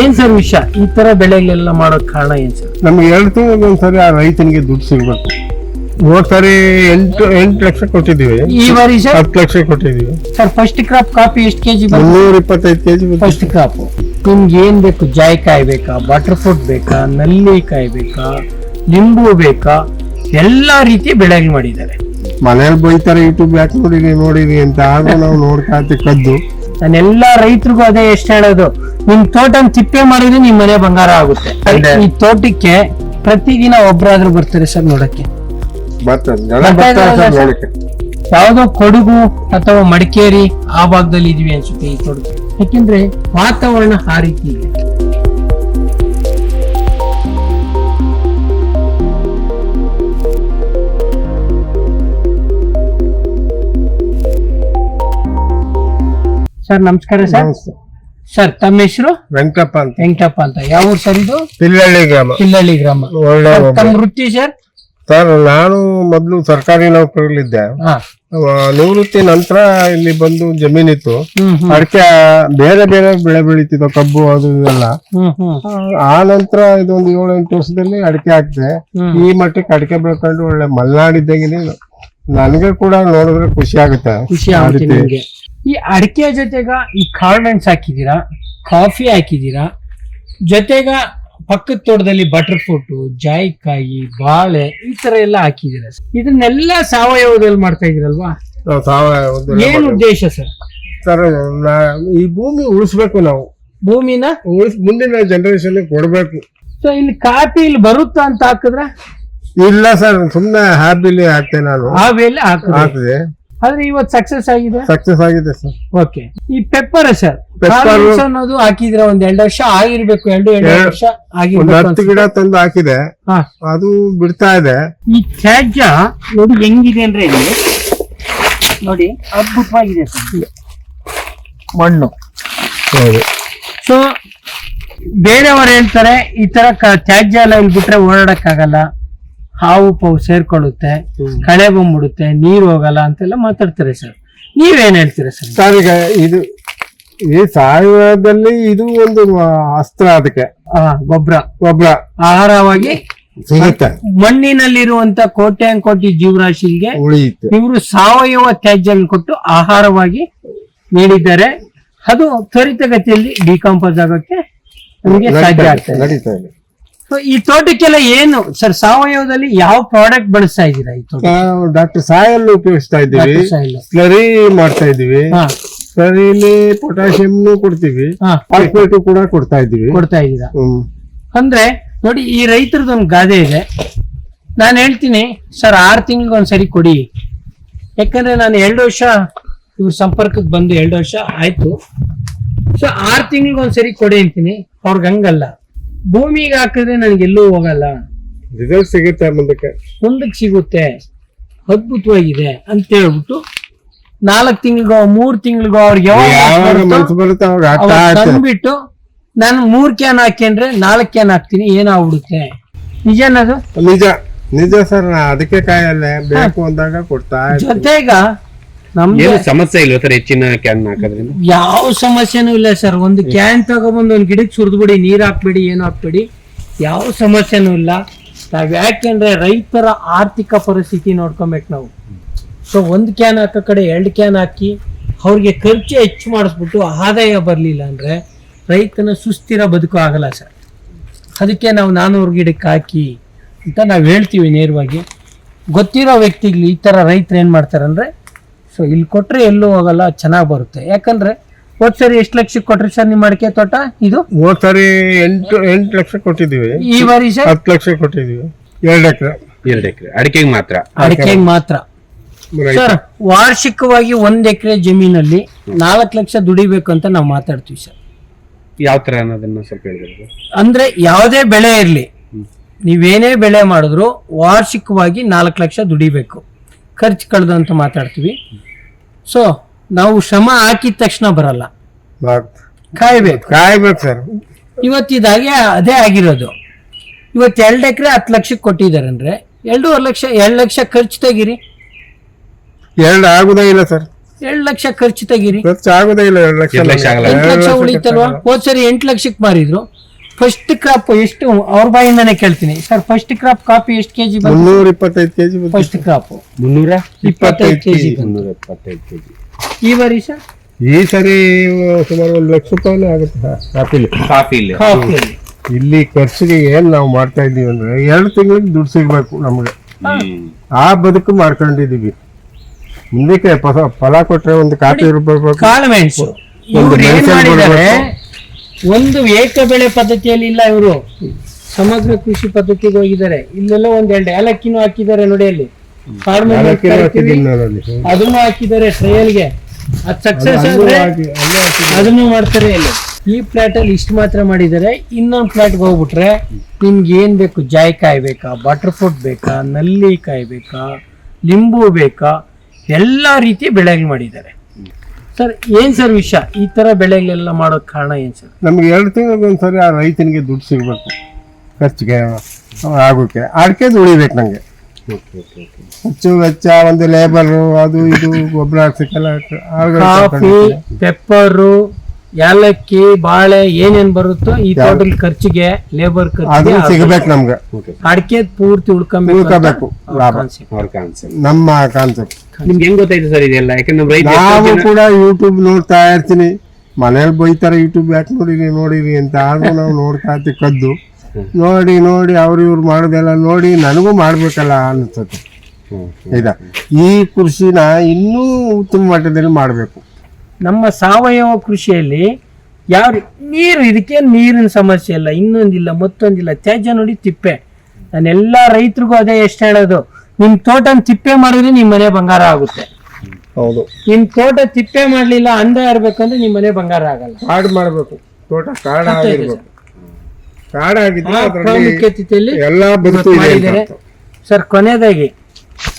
ಏನ್ ಸರ್ ವಿಷಯ? ಈ ತರ ಬೆಳೆಗಳೆಲ್ಲ ಮಾಡೋಕ್ ಕಾರಣ ಏನ್ ಸರ್? ನಮ್ಗೆ ಎರಡು ತಿಂಗಳಿಗೆ ಒಂದ್ಸರಿ ಆ ರೈತನಿಗೆ ದುಡ್ಡು ಸಿಗ್ಬೇಕು. ಹೋದ್ ಸಾರಿ ಎಂಟು ಎಂಟು ಲಕ್ಷ ಕೊಟ್ಟಿದ್ದೀವಿ. ಈ ಬಾರಿ ಸರ್? ಹತ್ತು ಲಕ್ಷ ಕೊಟ್ಟಿದ್ದೀವಿ. ಸರ್ ಫಸ್ಟ್ ಕ್ರಾಪ್ ಕಾಫಿ ಎಷ್ಟು ಕೆಜಿ ಮುನ್ನೂರ ಇಪ್ಪತ್ತೈದು ಕೆಜಿ ಫಸ್ಟ್ ಕ್ರಾಪ್ ನಿಮ್ಗೆ ಏನ್ ಬೇಕು? ಜಾಯಿಕಾಯಿ ಬೇಕಾ? ಬಟರ್ ಫ್ರೂಟ್ ಬೇಕಾ? ನಲ್ಲಿಕಾಯಿ ಬೇಕಾ? ಲಿಂಬು ಬೇಕಾ? ಎಲ್ಲಾ ರೀತಿ ಬೆಳೆಗಳು ಮಾಡಿದ್ದಾರೆ. ಮನೇಲಿ ಬೈತಾರೆ ಯೂಟ್ಯೂಬ್ ಯಾಕೆ ನೋಡಿರಿ ನೋಡಿರಿ ಅಂತ. ಆದ್ರೂ ನಾವು ನೋಡ್ಕಾತಿ ಕದ್ದು. ನಾನು ಎಲ್ಲಾ ರೈತರಿಗೂ ಅದೇ ಎಷ್ಟು ಹೇಳೋದು? ನಿಮ್ ತೋಟ ತಿಪ್ಪೆ ಮಾಡಿದ್ರೆ ನಿಮ್ ಮನೆ ಬಂಗಾರ ಆಗುತ್ತೆ. ಈ ತೋಟಕ್ಕೆ ಪ್ರತಿದಿನ ಒಬ್ರಾದ್ರೂ ಬರ್ತಾರೆ ಸರ್ ನೋಡಕ್ಕೆ. ಯಾವ್ದೋ ಕೊಡಗು ಅಥವಾ ಮಡಿಕೇರಿ ಆ ಭಾಗದಲ್ಲಿ ಇದೀವಿ ಅನ್ಸುತ್ತೆ ಈ ತೋಟ ಯಾಕೆಂದ್ರೆ ವಾತಾವರಣ ಆ ರೀತಿ ಇದೆ. ಸರ್ ನಮಸ್ಕಾರ ಸರ್. ಸರ್ ತಮ್ಮ ಹೆಸರು? ವೆಂಕಟಪ್ಪ ಅಂತ. ವೆಂಕಟಪ್ಪ ಅಂತ. ಯಾವ ಊರು ಸರ್ ಇದು? ಪಿಲ್ಲಳ್ಳಿ ಗ್ರಾಮ. ಕಿಲ್ಲಳ್ಳಿ ಗ್ರಾಮ. ಒಳ್ಳೆ ಸರ್, ಒಬ್ಬ. ತಮ್ಮ ವೃತ್ತಿ ಸರ್ ಸರ್ ನಾನು ಮೊದಲು ಸರ್ಕಾರಿ ನೌಕರಿಗಳಿದ್ದೆ ಹಾ. ನಿವೃತ್ತಿ ನಂತರ ಇಲ್ಲಿ ಬಂದು ಜಮೀನಿತ್ತು. ಹ್ಮ್ ಹ್ಮ್. ಅಡಿಕೆ ಬೇರೆ ಬೇರೆ ಬೆಳೆ ಬೆಳೀತಿದ್ವು ಕಬ್ಬು ಅದು ಇದೆಲ್ಲ ಹ್ಮ್ ಹ್ಮ್. ಆ- ನಂತರ ಇದೊಂದು ಏಳು ಎಂಟು ವರ್ಷದಲ್ಲಿ ಅಡಿಕೆ ಹಾಕಿದೆ. ಹ್ಮ್. ಈ ಮಟ್ಟಕ್ಕೆ ಅಡಿಕೆ ಬೆಳ್ಕೊಂಡು ಒಳ್ಳೆ ಮಲ್ನಾಡಿದ್ದಾಗಿನಿ ನನಗೆ ಕೂಡ ನೋಡಿದ್ರೆ ಖುಷಿ ಆಗುತ್ತೆ. ಖುಷಿ ಆಗುತ್ತೆ. ನಿಮ್ಗೆ. ಈ ಅಡಿಕೆ ಜೊತೆಗ ಈ ಕಾರ್ಮೆಂಟ್ಸ್ ಹಾಕಿದ್ದೀರಾ ಕಾಫಿ ಹಾಕಿದ್ದೀರಾ ಜೊತೆಗ ಪಕ್ಕದ ತೋಟದಲ್ಲಿ ಬಟರ್ ಫ್ರೂಟು ಜಾಯಿಕಾಯಿ ಬಾಳೆ ಈ ತರ ಎಲ್ಲ ಹಾಕಿದೀರಾ ಇದನ್ನೆಲ್ಲ ಸಾವಯವದಲ್ಲಿ ಮಾಡ್ತಾ ಇದೀರಲ್ವಾ ನಾವು ಸಾವಯವದಲ್ಲಿ ಏನ್ ಉದ್ದೇಶ ಸರ್ ಸರ್ ನಾ- ಈ ಭೂಮಿ ಉಳಿಸ್ಬೇಕು ನಾವು. ಭೂಮಿನ? ಉಳಿಸ್ ಮುಂದಿನ ಜನರೇಷನ್ ಕೊಡ್ಬೇಕು. ಸೊ ಇಲ್ಲಿ ಕಾಫಿ ಇಲ್ಲಿ ಬರುತ್ತಾ ಅಂತ ಹಾಕಿದ್ರೆ? ಇಲ್ಲ ಸರ್ ಸುಮ್ನೆ ಹಾಬಿಲಿ ಹಾಕ್ತೇನೆ ನಾನು. ಆ ವೇಳೆ ಹಾಕಿದ್ರೆ ಹಾಕಿದೆ ಆದ್ರೆ ಇವತ್ತು ಸಕ್ಸಸ್ ಆಗಿದೆ? ಸಕ್ಸಸ್ ಆಗಿದೆ ಸರ್ ಓಕೆ ಈ ಪೆಪ್ಪರ್ ಸರ್ Pepper- ಅನ್ನೋದು ಹಾಕಿದ್ರೆ ಒಂದ್ ಎರಡು ವರ್ಷ ಆಗಿರ್ಬೇಕು ಎರಡು ಎರಡು ಎರಡು- ವರ್ಷ ಒಂದು ಆಗಿರ್ಬೇಕು ಹತ್ತು ಅನ್ಸುತ್ತೆ. ಗಿಡ ತಂದು ಹಾಕಿದೆ. ಹಾ. ಅದು ಬಿಡ್ತಾ ಇದೆ. ಈ ತ್ಯಾಜ್ಯ ನೋಡಿ ಹೆಂಗಿದೆ ಅಂದ್ರೆ ಇಲ್ಲಿ. ನೋಡಿ ಅದ್ಭುತವಾಗಿದೆ ಸರ್ ಮಣ್ಣು. ಹೌದು. ಸೊ ಬೇರೆಯವರು ಹೇಳ್ತಾರೆ ಈ ತರ ಕ- ತ್ಯಾಜ್ಯ ಎಲ್ಲ ಇಲ್ಲಿ ಬಿಟ್ರೆ ಓಡಾಡಕ್ಕಾಗಲ್ಲ ಹಾವು ಪಾವು ಸೇರ್ಕೊಳ್ಳುತ್ತೆ ಕಳೆ ಬಂದ್ಬಿಡುತ್ತೆ ನೀರು ಹೋಗಲ್ಲ ಅಂತೆಲ್ಲ ಮಾತಾಡ್ತಾರೆ ಸರ್. ನೀವೇನ್ ಹೇಳ್ತೀರಾ ಸರ್? ಸರ್ ಈಗ ಇದು ಈ ಸಾವಯವದಲ್ಲಿ ಇದು ಒಂದು ಅಸ್ತ್ರ ಅದಕ್ಕೆ. ಗೊಬ್ಬರ ಗೊಬ್ಬರ ಆಹಾರವಾಗಿ ಸಿಗುತ್ತೆ. ಮಣ್ಣಿನಲ್ಲಿರುವಂತ ಕೋಟೆ ಕೋಟಿ ಜೀವರಾಶಿಗೆ ಉಳಿಯುತ್ತೆ. ಇವರು ಸಾವಯವ ತ್ಯಾಜ್ಯ ಕೊಟ್ಟು ಆಹಾರವಾಗಿ ನೀಡಿದ್ದಾರೆ. ಅದು ತ್ವರಿತಗತಿಯಲ್ಲಿ ಡಿಕಾಂಪೋಸ್ ಆಗೋಕ್ಕೆ ನಮಗೆ ಸಾಧ್ಯ ಆಗ್ತದೆ. ಈ ತೋಟಕ್ಕೆಲ್ಲ ಏನು ಸರ್ ಸಾವಯವದಲ್ಲಿ ಯಾವ ಪ್ರಾಡಕ್ಟ್ ಬಳಸ್ತಾ ಇದ್ದೀರಾ ಈ ತೋಟ ಡಾಕ್ಟರ್ ಸಾಯಲ್ ಉಪಯೋಗಿಸ್ತಾ ಇದ್ದೀವಿ. Dr. ಸಾಯಿಲ್. ಸ್ಲರಿ ಮಾಡ್ತಾ ಇದ್ದೀವಿ. ಹಾ. ಸ್ಲರಿಲಿ ಪೊಟ್ಯಾಷಿಯಂನು ಕೊಡ್ತೀವಿ. ಹಾ. ಫಾಸ್ಫೇಟ್ ಕೂಡ ಕೊಡ್ತಾ ಇದ್ದೀವಿ. ಕೊಡ್ತಾ ಇದ್ದೀರಾ? ಹ್ಮ್. ಅಂದ್ರೆ ನೋಡಿ ಈ ರೈತರದೊಂದು ಗಾದೆ ಇದೆ. ನಾನು ಹೇಳ್ತೀನಿ ಸರ್ ಆರು ತಿಂಗಳಿಗೆ ಒಂದ್ಸರಿ ಕೊಡಿ. ಯಾಕಂದ್ರೆ ನಾನು ಎರಡು ವರ್ಷ ಇವ್ರ ಸಂಪರ್ಕಕ್ಕೆ ಬಂದು ಎರಡು ವರ್ಷ ಆಯ್ತು. ಸೊ ಆರು ತಿಂಗಳಿಗೆ ಒಂದ್ಸರಿ ಕೊಡಿ ಅಂತೀನಿ. ಅವ್ರಿಗೆ ಹಂಗಲ್ಲ. ಭೂಮಿಗೆ ಹಾಕಿದ್ರೆ ನನಗೆ ಎಲ್ಲೂ ಹೋಗಲ್ಲ. ರಿಸಲ್ಟ್ ಸಿಗುತ್ತೆ ಮುಂದಕ್ಕೆ. ಮುಂದಕ್ಕೆ ಸಿಗುತ್ತೆ. ಅದ್ಭುತವಾಗಿದೆ ಅಂತ ಹೇಳ್ಬಿಟ್ಟು ನಾಲ್ಕು ತಿಂಗಳಿಗೋ ಮೂರ್ ತಿಂಗಳಿಗೋ ಅವ್ರಿಗೆ ಯಾವಾಗ ಬರುತ್ತೋ ಅವಾಗ ತಂದ್ಬಿಟ್ಟು ನಾನು ಮೂರ್ ಕ್ಯಾನ್ ಹಾಕ್ಯಂಡ್ರೆ ನಾಲ್ಕು ಕ್ಯಾನ್ ಹಾಕ್ತೀನಿ ಏನಾಗ್ಬಿಡುತ್ತೆ? ನಿಜನದು ನಿಜ ನಿಜ ಸರ್ ನಾ ಅದಕ್ಕೆ ಕಾಯಲ್ಲೇ. ಬೇಕು ಅಂದಾಗ ಕೊಡ್ತಾ ಇರ್ತೀನಿ. ಜೊತೆಗ ನಮ್ಗೆ ಏನು ಸಮಸ್ಯೆ ಇಲ್ಲ ಸರ್ ಹೆಚ್ಚಿನ ಕ್ಯಾನ್ ಹಾಕೋದ್ರಿಂದ? ಯಾವ ಸಮಸ್ಯೆನೂ ಇಲ್ಲ ಸರ್. ಒಂದು ಕ್ಯಾನ್ ತಗೊಬಂದು ಒಂದು ಗಿಡಕ್ಕೆ ಸುರಿದ್ಬಿಡಿ ನೀರ್ ಹಾಕ್ಬೇಡಿ ಏನು ಹಾಕ್ಬೇಡಿ. ಯಾವ ಸಮಸ್ಯೆನೂ ಇಲ್ಲ. ನಾವ್ ಯಾಕೆಂದ್ರೆ ರೈತರ ಆರ್ಥಿಕ ಪರಿಸ್ಥಿತಿ ನೋಡ್ಕೊಬೇಕು ನಾವು. ಸೊ ಒಂದು ಕ್ಯಾನ್ ಹಾಕೋ ಕಡೆ ಎರಡು ಕ್ಯಾನ್ ಹಾಕಿ ಅವ್ರಿಗೆ ಖರ್ಚು ಹೆಚ್ಚು ಮಾಡಿಸ್ಬಿಟ್ಟು ಆದಾಯ ಬರಲಿಲ್ಲ ಅಂದ್ರೆ ರೈತನ ಸುಸ್ಥಿರ ಬದುಕು ಆಗಲ್ಲ ಸರ್. ಅದಕ್ಕೆ ನಾವು ನಾನೂರು ಗಿಡಕ್ಕೆ ಹಾಕಿ ಅಂತ ನಾವು ಹೇಳ್ತೀವಿ ನೇರವಾಗಿ. ಗೊತ್ತಿರೋ ವ್ಯಕ್ತಿಗಳು ಈ ಥರ ರೈತರು ಏನು ಮಾಡ್ತಾರೆ ಅಂದರೆ ಸೊ ಇಲ್ಲಿ ಕೊಟ್ಟರೆ ಎಲ್ಲೂ ಹೋಗಲ್ಲ ಚೆನ್ನಾಗಿ ಬರುತ್ತೆ. ಯಾಕಂದ್ರೆ ಹೋದ್ ಸರಿ ಎಷ್ಟು ಲಕ್ಷಕ್ಕೆ ಕೊಟ್ರಿ ಸರ್ ನಿಮ್ಮ ಅಡಿಕೆ ತೋಟ? ಇದು? ಹೋದ್ ಸರಿ ಎಂಟು ಎಂಟು ಲಕ್ಷ ಕೊಟ್ಟಿದ್ದೀವಿ. ಈ ಬಾರಿ ಸರ್? ಹತ್ತು ಲಕ್ಷ ಕೊಟ್ಟಿದ್ದೀವಿ. ಎರಡು ಎಕರೆ. ಎರಡು ಎಕರೆ. ಅಡಿಕೆಗೆ ಮಾತ್ರ. ಅಡಿಕೆಗೆ ಮಾತ್ರ. ಸರ್ ವಾರ್ಷಿಕವಾಗಿ ಒಂದ್ ಎಕರೆ ಜಮೀನಲ್ಲಿ ನಾಲ್ಕು ಲಕ್ಷ ದುಡಿಬೇಕು ಅಂತ ನಾವು ಮಾತಾಡ್ತೀವಿ ಸರ್. ಯಾವ ತರ ಅನ್ನೋದನ್ನ ಸ್ವಲ್ಪ ಹೇಳಿದ್ರೆ ಅಂದ್ರೆ ಯಾವುದೇ ಬೆಳೆ ಇರಲಿ ನೀವೇನೇ ಬೆಳೆ ಮಾಡಿದ್ರು ವಾರ್ಷಿಕವಾಗಿ ನಾಲ್ಕು ಲಕ್ಷ ದುಡಿಬೇಕು. ಖರ್ಚು ಕಳೆದು ಅಂತ ಮಾತಾಡ್ತೀವಿ. ಸೊ ನಾವು ಶ್ರಮ ಹಾಕಿದ ತಕ್ಷಣ ಬರಲ್ಲ. ಕಾಯ್ಬೇಕು. ಕಾಯ್ಬೇಕು ಸರ್. ಇವತ್ತು ಇದಾಗೆ ಅದೇ ಆಗಿರೋದು. ಇವತ್ತು ಎರಡು ಎಕರೆ ಹತ್ತು ಲಕ್ಷಕ್ಕೆ ಕೊಟ್ಟಿದ್ದಾರೆ ಅಂದ್ರೆ ಎರಡೂವರೆ ಲಕ್ಷ ಎರಡು ಲಕ್ಷ ಖರ್ಚು ತೆಗೀರಿ. ಎರಡು ಆಗುದೇ ಇಲ್ಲ ಸರ್. ಎರಡು ಲಕ್ಷ ಖರ್ಚು ತೆಗೀರಿ. ಖರ್ಚು ಆಗುದೇ ಇಲ್ಲ ಎರಡು ಲಕ್ಷ. ಎಂಟು ಲಕ್ಷ ಉಳಿತಲ್ವಾ ಹೋದ್ ಸರಿ ಎಂಟು ಲಕ್ಷಕ್ಕೆ ಮಾರಿದ್ರು. ಫಸ್ಟ್ ಕ್ರಾಪ್ ಎಷ್ಟು ಅವ್ರ ಬಾಯಿಂದಾನೆ ಕೇಳ್ತೀನಿ. ಸರ್ ಫಸ್ಟ್ ಕ್ರಾಪ್ ಕಾಫಿ ಎಷ್ಟು ಕೆಜಿ ಬಂತು? ಮುನ್ನೂರ ಇಪ್ಪತ್ತೈದು ಕೆಜಿ ಫಸ್ಟ್ ಕ್ರಾಪ್ ಮುನ್ನೂರ ಇಪ್ಪತ್ತೈದು ಕೆಜಿ ಮುನ್ನೂರ ಎಪ್ಪತ್ತೈದು ಕೆಜಿ. ಈ ಬಾರಿ ಸರ್ ಈ ಸರಿ ಸುಮಾರು ಒಂದು ಲಕ್ಷ ರೂಪಾಯಿನೇ ಆಗುತ್ತೆ. ಕಾಪಿಲಿ ಕಾಫಿ ಇಲ್ಲಿ ಖರ್ಚಿಗೆ ಏನ್ ನಾವು ಮಾಡ್ತಾ ಇದೀವಿ ಅಂದ್ರೆ ಎರಡು ತಿಂಗಳಿಗೆ ದುಡ್ಡು ಸಿಗ್ಬೇಕು ನಮ್ಗೆ. ಆ ಬದುಕು ಮಾಡ್ಕೊಂಡಿದೀವಿ ಮುಂದಕ್ಕೆ ಫಲ ಫಲ ಕೊಟ್ರೆ ಒಂದು ಕಾಫಿ ರೂಪಾಯಿ ಕಾಳು ಮೆಣಸು ಒಂದು ಇವ್ರು ಏನ್ ಮಾಡಿದ್ದಾರೆ? ಕೊಡ್ಬೇಕು. ಒಂದು ಏಕ ಬೆಳೆ ಪದ್ಧತಿಯಲ್ಲಿ ಇಲ್ಲ ಇವರು. ಸಮಗ್ರ ಕೃಷಿ ಪದ್ಧತಿಗೆ ಹೋಗಿದ್ದಾರೆ. ಇಲ್ಲೆಲ್ಲ ಒಂದ್ ಎರಡು ಏಲಕ್ಕಿನೂ ಹಾಕಿದ್ದಾರೆ ನೋಡಿ ಅಲ್ಲಿ. ಅಲ್ಲಿ. ಅದನ್ನು ಹಾಕಿದ್ದಾರೆ ಟ್ರಯಲ್ಗೆ ಅದ್ ಸಕ್ಸಸ್ ಅಲ್ಲೂ ಆದ್ರೆ ಅಲ್ಲೂ ಅದನ್ನು ಮಾಡ್ತಾರೆ ಇಲ್ಲಿ. ಈ ಪ್ಲಾಟ್ ಅಲ್ಲಿ ಇಷ್ಟು ಮಾತ್ರ ಮಾಡಿದ್ದಾರೆ. ಇನ್ನೊಂದು ಪ್ಲಾಟ್ಗೆ ಹೋಗ್ಬಿಟ್ರೆ ನಿಮ್ಗೆ ಏನ್ ಬೇಕು? ಜಾಯ್ಕಾಯಿ ಬೇಕಾ? ಬಟರ್ ಫ್ರೂಟ್ ಬೇಕಾ? ನಲ್ಲಿಕಾಯಿ ಬೇಕಾ? ಲಿಂಬು ಬೇಕಾ? ಎಲ್ಲಾ ರೀತಿ ಬೆಳೆಗಳು ಮಾಡಿದ್ದಾರೆ. ಸರ್ ಏನ್ ಸರ್ ವಿಷಯ? ಈ ತರ ಬೆಳೆಗಳೆಲ್ಲ ಮಾಡೋಕ್ ಕಾರಣ ಏನ್ ಸರ್? ನಮ್ಗೆ ಎರಡು ತಿಂಗಳಿಗೆ ಒಂದ್ಸರಿ ಆ ರೈತನಿಗೆ ದುಡ್ಡು ಸಿಗಬೇಕು. ಖರ್ಚಿಗೆ ಆಗೋಕ್ಕೆ ಅಡಿಕೆ ಉಳಿಬೇಕು ನಂಗೆ. ಹೆಚ್ಚು ಓಕೆ ಓಕೆ ಖರ್ಚು ವೆಚ್ಚ ಒಂದು ಲೇಬರು ಅದು ಇದು ಗೊಬ್ಬರ ಹಾಕ್ಸಕ್ಕೆಲ್ಲ ಕಾಫಿ. ಪೆಪ್ಪರು ಏಲಕ್ಕಿ ಬಾಳೆ ಏನೇನ್ ಬರುತ್ತೋ ಈ ತೋಟದ ಖರ್ಚಿಗೆ ಲೇಬರ್ ಅದು ಖರ್ಚಿಗೆ ಸಿಗ್ಬೇಕು ನಮ್ಗೆ. ಅಡಿಕೆ ಪೂರ್ತಿ ಉಳ್ಕೊಬೇಕು ಉಳ್ಕೋಬೇಕು. ಲಾಭ. ನಮ್ಮ ಕಾನ್ಸೆಪ್ಟ್ ನಿಮ್ಗೆ ಹೆಂಗ್ ಗೊತ್ತಾಯ್ತು ಸರ್ ಇದೆಲ್ಲ? ಯಾಕಂದ್ರೆ ನಾವು ಕೂಡ ಯೂಟ್ಯೂಬ್ ನೋಡ್ತಾ ಇರ್ತೀನಿ. ಮನೇಲಿ ಬೈತಾರೆ ಯೂಟ್ಯೂಬ್ ಯಾಕೆ ನೋಡಿರಿ ನೋಡಿರಿ ಅಂತ. ಆದ್ರೂ ನಾವು ನೋಡ್ತಾ ಇರ್ತೀವಿ ಕದ್ದು. ನೋಡಿ ನೋಡಿ ಅವ್ರು ಇವ್ರು ಮಾಡೋದೆಲ್ಲ ನೋಡಿ ನನಗೂ ಮಾಡ್ಬೇಕಲ್ಲ ಅನ್ಸುತ್ತೆ. ಆಯ್ತಾ ಈ ಕೃಷಿನ ಇನ್ನೂ ಉತ್ತಮ ಮಟ್ಟದಲ್ಲಿ ಮಾಡಬೇಕು. ನಮ್ಮ ಸಾವಯವ ಕೃಷಿಯಲ್ಲಿ ಯಾವ ರೀ- ನೀರು ಇದಕ್ಕೆ ನೀರಿನ ಸಮಸ್ಯೆ ಇಲ್ಲ ಇನ್ನೊಂದಿಲ್ಲ ಮತ್ತೊಂದಿಲ್ಲ. ತ್ಯಾಜ್ಯ ನೋಡಿ ತಿಪ್ಪೆ. ನಾನು ಎಲ್ಲ ರೈತರಿಗೂ ಅದೇ ಎಷ್ಟು ಹೇಳೋದು? ನಿಮ್ ತೋಟನ ತಿಪ್ಪೆ ಮಾಡಿದ್ರೆ ನಿಮ್ ಮನೆ ಬಂಗಾರ ಆಗುತ್ತೆ. ಹೌದು. ನಿಮ್ ತೋಟ ತಿಪ್ಪೆ ಮಾಡ್ಲಿಲ್ಲ ಅಂದ ಇರ್ಬೇಕಂದ್ರೆ ನಿಮ್ ಮನೆ ಬಂಗಾರ ಆಗಲ್ಲ. ಕಾಡು ಮಾಡಬೇಕು. ತೋಟ ಕಾರ್ಡ್ ಕಾಡಾಗಿದ್ರೆ ಆ ಅದರಲ್ಲಿ ಪ್ರಾಮುಖ್ಯತೆಯಲ್ಲಿ ಎಲ್ಲಾ ಬದುಕು ಇದೆ ಅಂತ ಮಾಡಿದ್ದಾರೆ. ಅರ್ಥ. ಸರ್ ಕೊನೆಯದಾಗಿ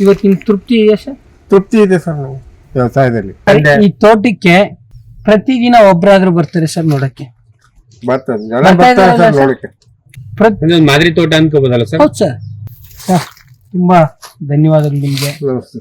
ಇವತ್ತಿನ ತೃಪ್ತಿ ಇದೆಯಾ ಸರ್? ತೃಪ್ತಿ ಇದೆ ಸರ್ ನಾವು ವ್ಯವಸಾಯದಲ್ಲಿ. ಈ ತೋಟಕ್ಕೆ ಪ್ರತಿದಿನ ಒಬ್ರಾದ್ರೂ ಬರ್ತಾರೆ ಸರ್ ನೋಡಕ್ಕೆ? ಬರ್ತದೆ. ಜನ ಬರ್ತಾರೆ ಸರ್ ಸರ್? ನೋಡಕ್ಕೆ. ಪ್ರತಿ ಮಾದರಿ ತೋಟ ಅನ್ಕೋಬೋದಲ್ಲ ಸರ್? ಹೌದು ಸರ್. ಸರ್, ತುಂಬಾ ಧನ್ಯವಾದಗಳು ನಿಮಗೆ. ನಮಸ್ತೆ.